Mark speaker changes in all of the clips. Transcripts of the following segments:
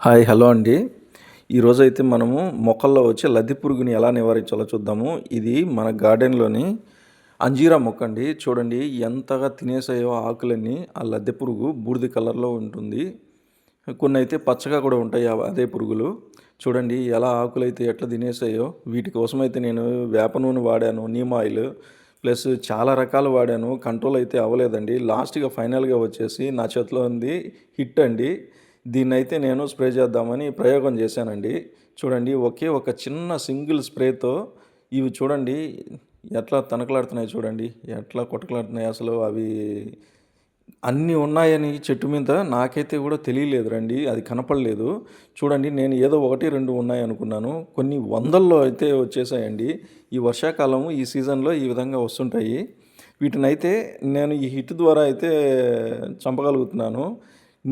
Speaker 1: Hi hello అండి. ఈరోజు అయితే మనము మొక్కల్లో వచ్చే లద్దె పురుగుని ఎలా నివారించాలో చూద్దాము. ఇది మన గార్డెన్లోని అంజీరా మొక్క అండి. చూడండి ఎంతగా తినేసాయో ఆకులన్నీ ఆ లద్దె పురుగు బూడిద కలర్లో ఉంటుంది. కొన్ని అయితే పచ్చగా కూడా ఉంటాయి ఆ- అదే పురుగులు. చూడండి ఎలా ఆకులైతే ఎట్లా తినేసాయో. వీటి కోసం అయితే నేను వేప నూనె వాడాను నీమ్ ఆయిల్. ప్లస్ చాలా రకాలు వాడాను. కంట్రోల్ అయితే అవ్వలేదండి. లాస్ట్గా ఫైనల్గా వచ్చేసి నా చేతిలో ఉంది హిట్ అండి. దీన్ని అయితే నేను స్ప్రే చేద్దామని ప్రయోగం చేశానండి. చూడండి ఒకే ఒక చిన్న సింగిల్ స్ప్రేతో ఇవి చూడండి ఎట్లా తనకలాడుతున్నాయి చూడండి ఎట్లా కొట్టకలాడుతున్నాయి అసలు అవి. అన్నీ ఉన్నాయని చెట్టు మీద నాకైతే కూడా తెలియలేదు రండి అది కనపడలేదు. చూడండి నేను ఏదో ఒకటి రెండు ఉన్నాయి అనుకున్నాను. కొన్ని వందల్లో అయితే వచ్చేసాయండి. ఈ వర్షాకాలం ఈ సీజన్లో ఈ విధంగా వస్తుంటాయి. వీటినైతే నేను ఈ హిట్ ద్వారా అయితే చంపగలుగుతున్నాను.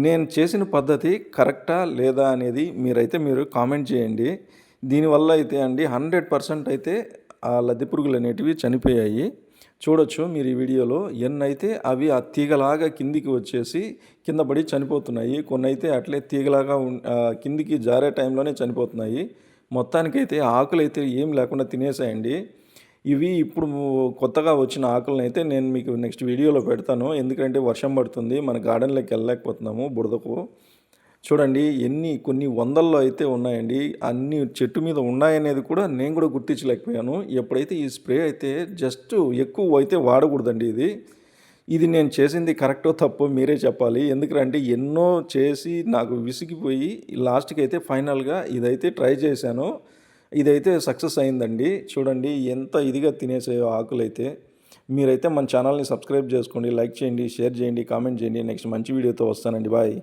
Speaker 1: నేను చేసిన పద్ధతి కరెక్టా లేదా అనేది మీరైతే మీరు కామెంట్ చేయండి. దీనివల్ల అయితే అండి హండ్రెడ్ పర్సెంట్ అయితే ఆ లద్దె పురుగులు అనేటివి చనిపోయాయి. చూడొచ్చు మీరు ఈ వీడియోలో ఎన్నైతే అవి ఆ తీగలాగా కిందికి వచ్చేసి కింద పడి చనిపోతున్నాయి. కొన్ని అయితే అట్లే తీగలాగా కిందికి జారే టైంలోనే చనిపోతున్నాయి. మొత్తానికైతే ఆకులు అయితే ఏం లేకుండా తినేసాయండి. ఇవి ఇప్పుడు కొత్తగా వచ్చిన ఆకులను అయితే నేను మీకు నెక్స్ట్ వీడియోలో పెడతాను. ఎందుకంటే వర్షం పడుతుంది మన గార్డెన్లోకి వెళ్ళలేకపోతున్నాము బుడదకు చూడండి ఎన్ని కొన్ని వందల్లో అయితే ఉన్నాయండి. అన్ని చెట్టు మీద ఉన్నాయనేది కూడా నేను కూడా గుర్తించలేకపోయాను. ఎప్పుడైతే ఈ స్ప్రే అయితే జస్ట్ ఎక్కువ అయితే వాడకూడదండి ఇది. ఇది నేను చేసింది కరెక్టో తప్పో మీరే చెప్పాలి. ఎందుకంటే ఎన్నో చేసి నాకు విసిగిపోయి లాస్ట్కి అయితే ఫైనల్గా ఇదైతే ట్రై చేశాను. ఇదైతే సక్సెస్ అయిందండి. చూడండి ఎంత ఇదిగా తినేసాయో ఆకులైతే. మీరైతే మన ఛానల్ని సబ్స్క్రైబ్ చేసుకోండి లైక్ చేయండి షేర్ చేయండి కామెంట్ చేయండి. నెక్స్ట్ మంచి వీడియోతో వస్తానండి. బాయ్.